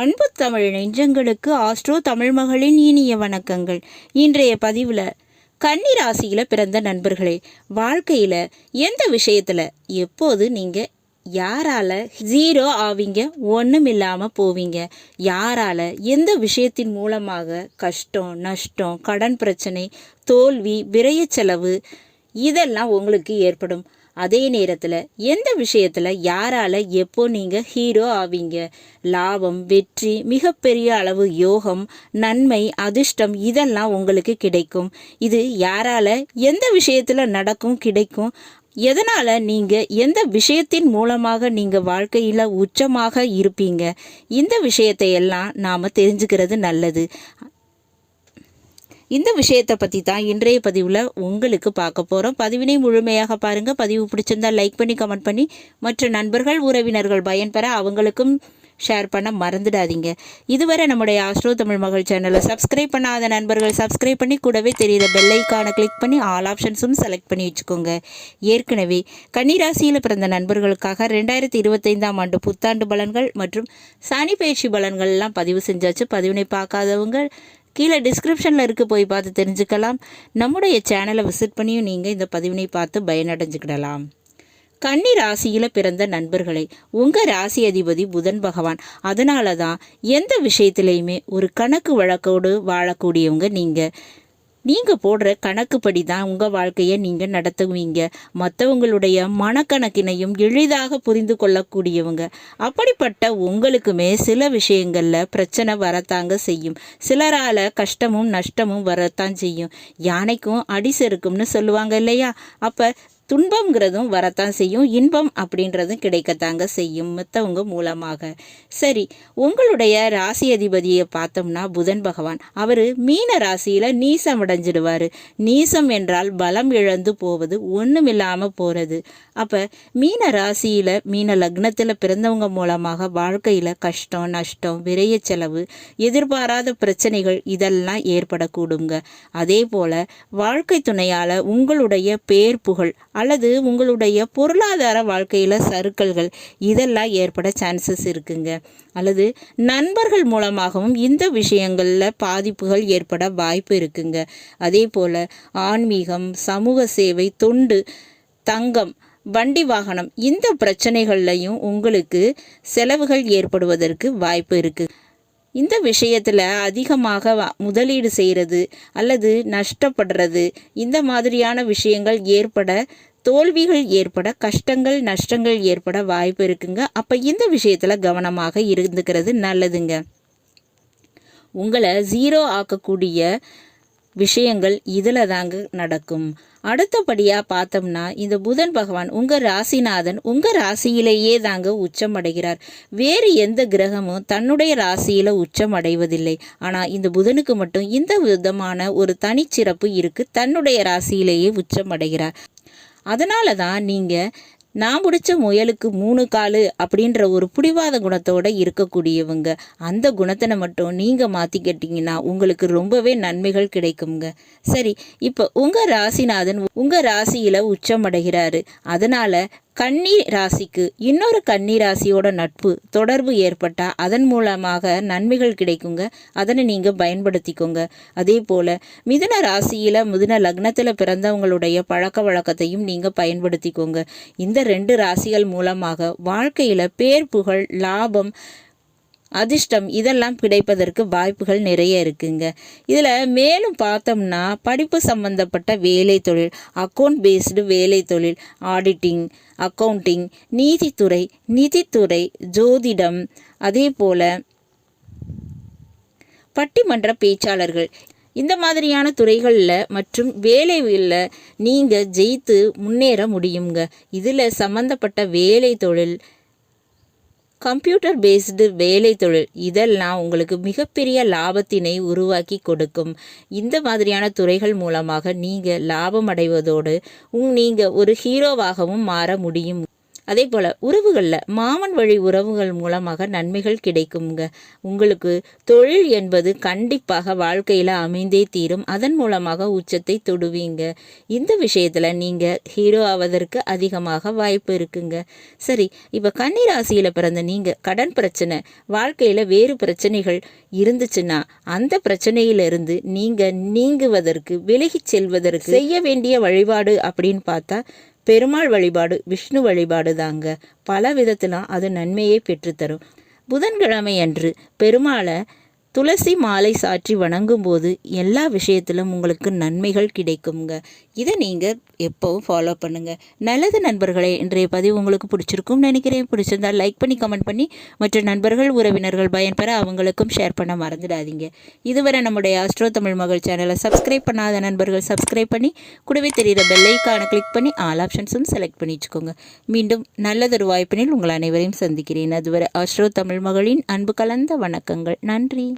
அன்பு தமிழ் நெஞ்சங்களுக்கு ஆஸ்ட்ரோ தமிழ் மகளின் இனிய வணக்கங்கள். இன்றைய பதிவில் கன்னிராசியில் பிறந்த நண்பர்களே வாழ்க்கையில் எந்த விஷயத்தில் எப்போது நீங்கள் யாரால் ஜீரோ ஆவீங்க ஒன்றும் இல்லாமல் போவீங்க யாரால் எந்த விஷயத்தின் மூலமாக கஷ்டம் நஷ்டம் கடன் பிரச்சனை தோல்வி விரைய செலவு இதெல்லாம் உங்களுக்கு ஏற்படும். அதே நேரத்தில் எந்த விஷயத்தில் யாரால் எப்போ நீங்கள் ஹீரோ ஆவீங்க? லாபம் வெற்றி மிகப்பெரிய அளவு யோகம் நன்மை அதிர்ஷ்டம் இதெல்லாம் உங்களுக்கு கிடைக்கும். இது யாரால் எந்த விஷயத்தில் நடக்கும் கிடைக்கும். எதனால் நீங்கள் எந்த விஷயத்தின் மூலமாக நீங்கள் வாழ்க்கையில் உச்சமாக இருப்பீங்க? இந்த விஷயத்தை எல்லாம் நாம் தெரிஞ்சுக்கிறது நல்லது. இந்த விஷயத்தை பற்றி தான் இன்றைய பதிவில் உங்களுக்கு பார்க்க போகிறோம் பதிவினை முழுமையாக பாருங்கள் பதிவு பிடிச்சிருந்தா லைக் பண்ணி கமெண்ட் பண்ணி மற்ற நண்பர்கள் உறவினர்கள் பயன்பெற அவங்களுக்கும் ஷேர் பண்ண மறந்துடாதீங்க. இதுவரை நம்முடைய ஆஸ்ட்ரோ தமிழ் மகள் சேனலை சப்ஸ்கிரைப் பண்ணாத நண்பர்கள் சப்ஸ்கிரைப் பண்ணி கூடவே தெரிகிற பெல்லைக்கானை கிளிக் பண்ணி ஆல் ஆப்ஷன்ஸும் செலக்ட் பண்ணி வச்சுக்கோங்க. ஏற்கனவே கன்னிராசியில் பிறந்த நண்பர்களுக்காக ரெண்டாயிரத்தி இருபத்தைந்தாம் ஆண்டு புத்தாண்டு பலன்கள் மற்றும் சனி பயிற்சி பலன்கள்லாம் பதிவு செஞ்சாச்சு. பதிவினை பார்க்காதவங்க கீழே டிஸ்கிரிப்ஷனில் இருக்க போய் பார்த்து தெரிஞ்சுக்கலாம். நம்முடைய சேனலை விசிட் பண்ணியும் நீங்கள் இந்த பதிவினை பார்த்து பயனடைஞ்சுக்கிடலாம். கன்னி ராசியில் பிறந்த நண்பர்களை உங்கள் ராசி அதிபதி புதன் பகவான். அதனால தான் எந்த விஷயத்துலையுமே ஒரு கணக்கு வழக்கோடு வாழக்கூடியவங்க நீங்கள் நீங்கள் போடுற கணக்குப்படி தான் உங்கள் வாழ்க்கையை நீங்கள் நடத்துவீங்க. மற்றவங்களுடைய மனக்கணக்கினையும் எளிதாக புரிந்து கொள்ளக்கூடியவங்க. அப்படிப்பட்ட உங்களுக்குமே சில விஷயங்களில் பிரச்சனை வரத்தாங்க செய்யும். சிலரால் கஷ்டமும் நஷ்டமும் வரத்தான் செய்யும். யானைக்கும் அடி செருக்கும்னு சொல்லுவாங்க இல்லையா? அப்போ துன்பங்கிறதும் வரத்தான் செய்யும். இன்பம் அப்படின்றதும் கிடைக்கத்தாங்க செய்யும் மற்றவங்க மூலமாக. சரி உங்களுடைய ராசி அதிபதியை பார்த்தோம்னா புதன் பகவான். அவர் மீன ராசியில் நீசம் அடைஞ்சிடுவார். நீசம் என்றால் பலம் இழந்து போவது ஒன்றும் இல்லாமல் போகிறது அப்போ மீன ராசியில் மீன லக்னத்தில் பிறந்தவங்க மூலமாக வாழ்க்கையில் கஷ்டம் நஷ்டம் விரைய செலவு எதிர்பாராத பிரச்சனைகள் இதெல்லாம் ஏற்படக்கூடுங்க. அதே போல் வாழ்க்கை துணையால் உங்களுடைய பேர் புகழ் அல்லது உங்களுடைய பொருளாதார வாழ்க்கையில் சறுக்கல்கள் இதெல்லாம் ஏற்பட சான்சஸ் இருக்குங்க. அல்லது நண்பர்கள் மூலமாகவும் இந்த விஷயங்களில் பாதிப்புகள் ஏற்பட வாய்ப்பு இருக்குங்க. அதே போல் ஆன்மீகம் சமூக சேவை தொண்டு தங்கம் வண்டி வாகனம் இந்த பிரச்சனைகள்லையும் உங்களுக்கு செலவுகள் ஏற்படுவதற்கு வாய்ப்பு இருக்குது இந்த விஷயத்தில் அதிகமாக முதலீடு செய்கிறது அல்லது நஷ்டப்படுறது இந்த மாதிரியான விஷயங்கள் ஏற்பட தோல்விகள் ஏற்பட கஷ்டங்கள் நஷ்டங்கள் ஏற்பட வாய்ப்பு இருக்குங்க. அப்போ இந்த விஷயத்தில் கவனமாக இருந்துக்கிறது நல்லதுங்க. உங்களை ஜீரோ ஆக்கக்கூடிய விஷயங்கள் இதில் தாங்க நடக்கும். அடுத்தபடியாக பார்த்தோம்னா இந்த புதன் பகவான் உங்கள் ராசிநாதன் உங்கள் ராசியிலேயே தாங்க உச்சம் அடைகிறார் வேறு எந்த கிரகமும் தன்னுடைய ராசியில் உச்சம் அடைவதில்லை ஆனால் இந்த புதனுக்கு மட்டும் இந்த விதமான ஒரு தனிச்சிறப்பு இருக்குது தன்னுடைய ராசியிலேயே உச்சம் அடைகிறார் அதனால தான் நீங்கள் நான் பிடிச்ச முயலுக்கு மூணு காலு அப்படின்ற ஒரு பிடிவாத குணத்தோட இருக்கக்கூடியவங்க. அந்த குணத்தினை மட்டும் நீங்கள் மாற்றிக்கிட்டீங்கன்னா உங்களுக்கு ரொம்பவே நன்மைகள் கிடைக்குங்க. சரி இப்போ உங்கள் ராசிநாதன் உங்கள் ராசியில் உச்சம் அடைகிறாரு. அதனால் கன்னி ராசிக்கு இன்னொரு கன்னி ராசியோட நட்பு தொடர்பு ஏற்பட்டால் அதன் மூலமாக நன்மைகள் கிடைக்குங்க. அதனை நீங்கள் பயன்படுத்திக்கோங்க. அதே போல் மிதுன ராசியில் மிதுன லக்னத்தில் பிறந்தவங்களுடைய பழக்க வழக்கத்தையும் நீங்கள் பயன்படுத்திக்கோங்க. இந்த ரெண்டு ராசிகள் மூலமாக வாழ்க்கையில் பேர் புகழ் லாபம் அதிர்ஷ்டம் இதெல்லாம் கிடைப்பதற்கு வாய்ப்புகள் நிறைய இருக்குங்க. இதில் மேலும் பார்த்தோம்னா படிப்பு சம்பந்தப்பட்ட வேலை தொழில் அக்கௌண்ட் பேஸ்டு வேலை தொழில் ஆடிட்டிங் அக்கௌண்டிங் நீதித்துறை நிதித்துறை ஜோதிடம் அதே போல் பட்டிமன்ற பேச்சாளர்கள். இந்த மாதிரியான துறைகளில் மற்றும் வேலைகளில் நீங்கள் ஜெயித்து முன்னேற முடியுங்க இதில் சம்மந்தப்பட்ட வேலை தொழில் கம்ப்யூட்டர் பேஸ்டு வேலை தொழில் இதெல்லாம் உங்களுக்கு மிகப்பெரிய லாபத்தினை உருவாக்கி கொடுக்கும். இந்த மாதிரியான துறைகள் மூலமாக நீங்கள் லாபம் அடைவதோடு உங் நீங்கள் ஒரு ஹீரோவாகவும் மாற முடியும். அதே போல் உறவுகளில் மாமன் வழி உறவுகள் மூலமாக நன்மைகள் கிடைக்குங்க உங்களுக்கு தொழில் என்பது கண்டிப்பாக வாழ்க்கையில் அமைந்தே தீரும். அதன் மூலமாக உச்சத்தை தொடுவீங்க. இந்த விஷயத்தில் நீங்கள் ஹீரோ ஆவதற்கு அதிகமாக வாய்ப்பு இருக்குங்க. சரி இப்போ கன்னிராசியில் பிறந்த நீங்கள் கடன் பிரச்சனை வாழ்க்கையில் வேறு பிரச்சனைகள் இருந்துச்சுன்னா அந்த பிரச்சனையிலிருந்து நீங்கள் நீங்குவதற்கு விலகி செல்வதற்கு செய்ய வேண்டிய வழிபாடு அப்படின்னு பார்த்தா பெருமாள் வழிபாடு விஷ்ணு வழிபாடு தாங்க. பல விதத்தில் அது நன்மையை பெற்றுத்தரும். புதன்கிழமை அன்று பெருமாளை துளசி மாலை சாற்றி வணங்கும்போது எல்லா விஷயத்திலும் உங்களுக்கு நன்மைகள் கிடைக்குங்க இதை நீங்கள் எப்போவும் ஃபாலோ பண்ணுங்கள் நல்லது நண்பர்களே இன்றைய பதிவு உங்களுக்கு பிடிச்சிருக்கும்னு நினைக்கிறேன். பிடிச்சிருந்தால் லைக் பண்ணி கமெண்ட் பண்ணி மற்ற நண்பர்கள் உறவினர்கள் பயன்பெற அவங்களுக்கும் ஷேர் பண்ண மறந்துடாதீங்க. இதுவரை நம்முடைய ஆஸ்ட்ரோ தமிழ் மகள் சேனலை சப்ஸ்கிரைப் பண்ணாத நண்பர்கள் சப்ஸ்கிரைப் பண்ணி கூடவே தெரிகிற பெல்லைக்கான கிளிக் பண்ணி ஆல் ஆப்ஷன்ஸும் செலக்ட் பண்ணி வச்சுக்கோங்க. மீண்டும் நல்லதொரு வாய்ப்பினில் உங்கள் அனைவரையும் சந்திக்கிறேன். அதுவரை ஆஸ்ட்ரோ தமிழ் மகளின் அன்பு கலந்த வணக்கங்கள். நன்றி.